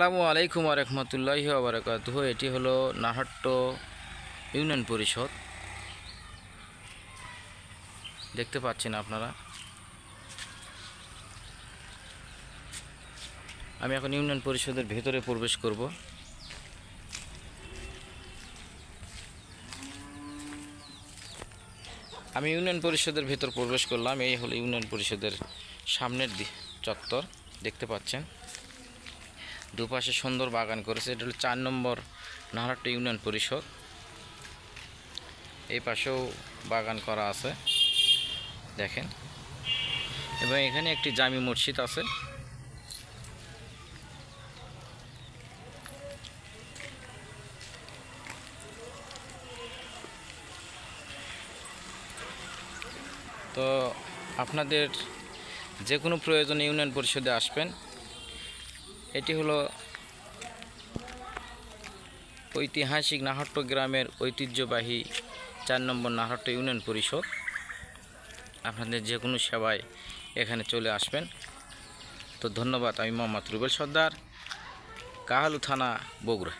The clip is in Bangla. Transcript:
আসসালামু আলাইকুম রহমতুল্লাহি আবরকাত এটি হলো নাহাট্ট ইউনিয়ন পরিষদ। দেখতে পাচ্ছেন আপনারা। আমি এখন ইউনিয়ন পরিষদের ভেতরে প্রবেশ করব। আমি ইউনিয়ন পরিষদের ভেতর প্রবেশ করলাম। এই হলো ইউনিয়ন পরিষদের সামনের চত্বর। দেখতে পাচ্ছেন। দুপাশে সুন্দর বাগান করেছে। এটা হলো চার নম্বর নাহারট্ট ইউনিয়ন পরিষদ। এই পাশেও বাগান করা আছে। দেখেন। এবং এখানে একটি জামি মসজিদ আছে। তো আপনাদের যে কোনো প্রয়োজনে ইউনিয়ন পরিষদে আসবেন। এটি হলো ঐতিহাসিক নাহট্ট গ্রামের ঐতিহ্যবাহী চার নম্বর নাহট্ট ইউনিয়ন পরিষদ। আপনাদের যে কোনো সেবায় এখানে চলে আসবেন। তো ধন্যবাদ, আমি মোহাম্মদ রুবেল সর্দার, কাহালু থানা, বগুড়া।